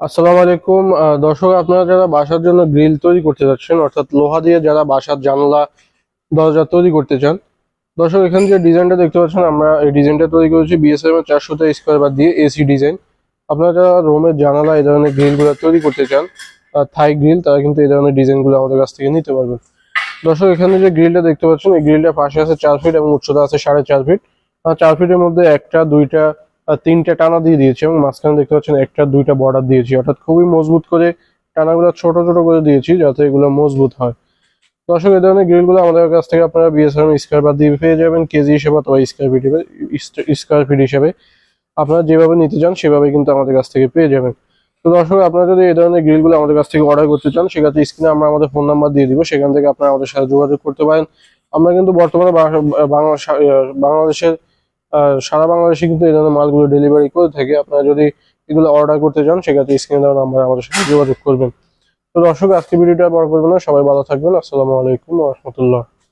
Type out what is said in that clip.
আসসালামু আলাইকুম। দর্শক, আপনারা যারা বাসার জন্য গ্রিল তৈরি করতে যাচ্ছেন, অর্থাৎ লোহা দিয়ে যারা বাসার জানলা, দরজা তৈরি করতে চান, দর্শক, এখানে যে ডিজাইনটা দেখতে পাচ্ছেন, আমরা এই ডিজাইনটা তৈরি করেছি বিএসএম চারশোটা স্কোয়ার বার দিয়ে এসি ডিজাইন। আপনারা যারা রুমের জানালা, এই ধরনের গ্রিলগুলো তৈরি করতে চান থাই গ্রিল, তারা কিন্তু এই ধরনের ডিজাইনগুলো আমাদের কাছ থেকে নিতে পারবেন। দর্শক, এখানে যে গ্রিলটা দেখতে পাচ্ছেন, এই গ্রিলটা পাশে আছে চার ফিট এবং উচ্চতা আছে সাড়ে চার ফিট। চার ফিটের মধ্যে একটা, দুইটা তিনটে টানা দিয়ে দিয়েছি এবং মাঝখানে দেখতে পাচ্ছেন একটা, দুইটা বর্ডার দিয়েছি। অর্থাৎ খুবই মজবুত করে টানাগুলো ছোট ছোট করে দিয়েছি যাতে এগুলো মজবুত হয়। দর্শক, এই ধরনের গ্রিলগুলো আমাদের কাছ থেকে আপনারা বিএসএম স্কোয়ার দিয়ে পেয়ে যাবেন কেজি হিসেবে অথবা স্কোয়ার ফিট স্কোয়ার ফিট হিসেবে। আপনারা যেভাবে নিতে চান সেভাবে কিন্তু আমাদের কাছ থেকে পেয়ে যাবেন। তো দর্শক, আপনারা যদি এই ধরনের গ্রিলগুলো আমাদের কাছ থেকে অর্ডার করতে চান, সেক্ষেত্রে স্ক্রিনে আমরা আমাদের ফোন নাম্বার দিয়ে দিব। সেখান থেকে আপনারা আমাদের সাথে যোগাযোগ করতে পারেন। আমরা কিন্তু বর্তমানে বাংলা- বাংলা- বাংলাদেশের সারা বাংলাদেশে কিন্তু এই ধরনের মালগুলো ডেলিভারি করে থাকে। আপনারা যদি এগুলো অর্ডার করতে চান, সেক্ষেত্রে স্ক্রিনে দেওয়া নাম্বারে আমাদের সাথে যোগাযোগ করবেন। তো দর্শক আজকে ভিডিওটা বড় করবেন না। সবাই ভালো থাকবেন। আসসালামু আলাইকুম রহমতুল্লাহ।